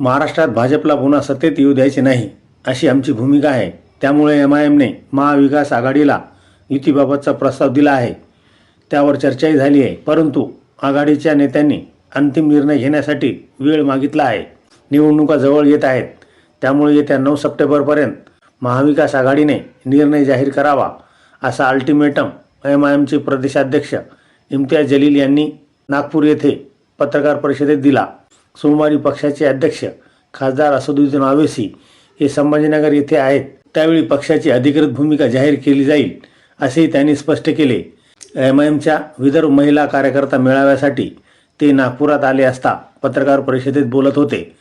महाराष्ट्रात भाजपला पुन्हा सत्तेत येऊ द्यायचे नाही अशी आमची भूमिका आहे. त्यामुळे एम आय एमने महाविकास आघाडीला युतीबाबतचा प्रस्ताव दिला आहे. त्यावर चर्चाही झाली आहे. परंतु आघाडीच्या नेत्यांनी अंतिम निर्णय घेण्यासाठी वेळ मागितला आहे. निवडणुका जवळ येत आहेत. त्यामुळे येत्या नऊ सप्टेंबरपर्यंत महाविकास आघाडीने निर्णय जाहीर करावा असा अल्टिमेटम एम आय एमचे प्रदेशाध्यक्ष इम्तियाज जलील यांनी नागपूर येथे पत्रकार परिषदेत दिला. सोमवारी पक्षाचे अध्यक्ष खासदार असदुद्दीन ओवेसी हे संभाजीनगर येथे आहेत. त्यावेळी पक्षाची अधिकृत भूमिका जाहीर केली जाईल असेही त्यांनी स्पष्ट केले. एम आय एमच्या विदर्भ महिला कार्यकर्ता मेळाव्यासाठी ते नागपुरात आले असता पत्रकार परिषदेत बोलत होते.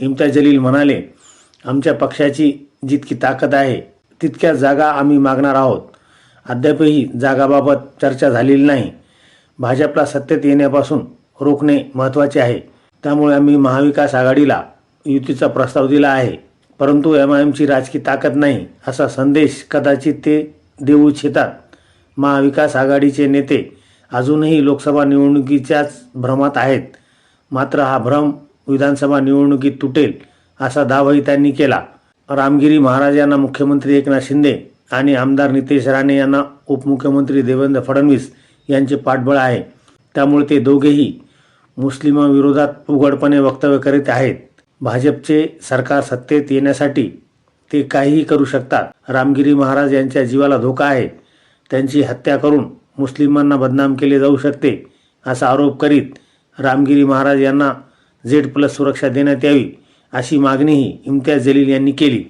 इम्तियाज जलील म्हणाले आमच्या पक्षाची जितकी ताकद आहे तितक्या जागा आम्ही मागणार आहोत. अद्यापही जागाबाबत चर्चा झालेली नाही. भाजपला सत्तेत येण्यापासून रोखणे महत्त्वाचे आहे. त्यामुळे आम्ही महाविकास आघाडीला युतीचा प्रस्ताव दिला आहे. परंतु एम आय एमची राजकीय ताकद नाही असा संदेश कदाचित ते देऊ इच्छितात. महाविकास आघाडीचे नेते अजूनही लोकसभा निवडणुकीच्याच भ्रमात आहेत. मात्र हा भ्रम विधानसभा निवडणुकीत तुटेल असा दावाही त्यांनी केला. रामगिरी महाराज यांना मुख्यमंत्री एकनाथ शिंदे आणि आमदार नितेश राणे यांना उपमुख्यमंत्री देवेंद्र फडणवीस यांचे पाठबळ आहे. त्यामुळे ते दोघेही मुस्लिमांविरोधात उघडपणे वक्तव्य करीत आहेत. भाजपचे सरकार सत्तेत येण्यासाठी ते काहीही करू शकतात. रामगिरी महाराज यांच्या जीवाला धोका आहे. त्यांची हत्या करून मुस्लिमांना बदनाम केले जाऊ शकते असा आरोप करीत रामगिरी महाराज यांना झेड प्लस सुरक्षा देण्यात यावी अशी मागणीही इम्तियाज जलील यांनी केली.